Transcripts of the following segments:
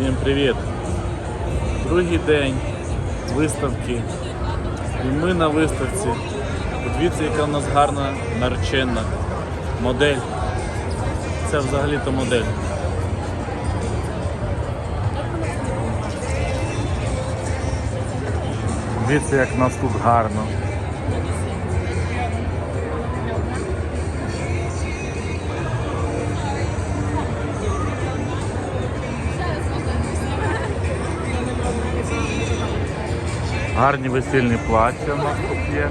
Всім привіт! Другий день виставки. І ми на виставці. Подивіться, яка в нас гарна наречена модель. Це взагалі-то модель. Дивіться, як в нас тут гарно. Гарні весільні плаття у нас тут є.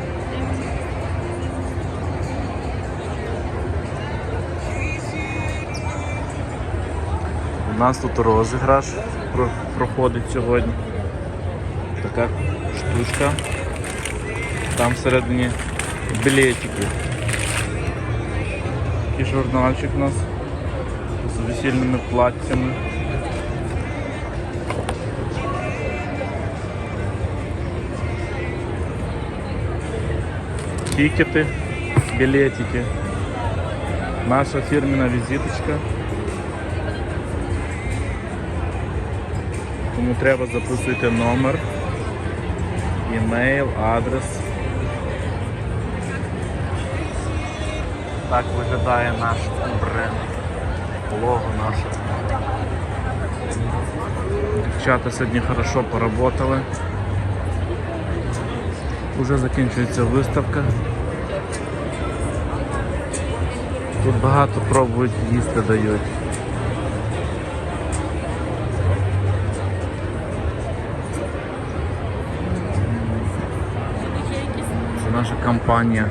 У нас тут розіграш проходить сьогодні. Така штучка. Там всередині білетики. І журнальчик у нас з весільними платтями. Тикеты, билетики. Наша фирменная візиточка. Кому треба записуйте номер, імейл, адрес. Так виглядає наш бренд. Лого наше. Дівчата сьогодні хорошо поработали. Уже закінчується виставка. Тут багато пробують їсти дають. Це наша компанія.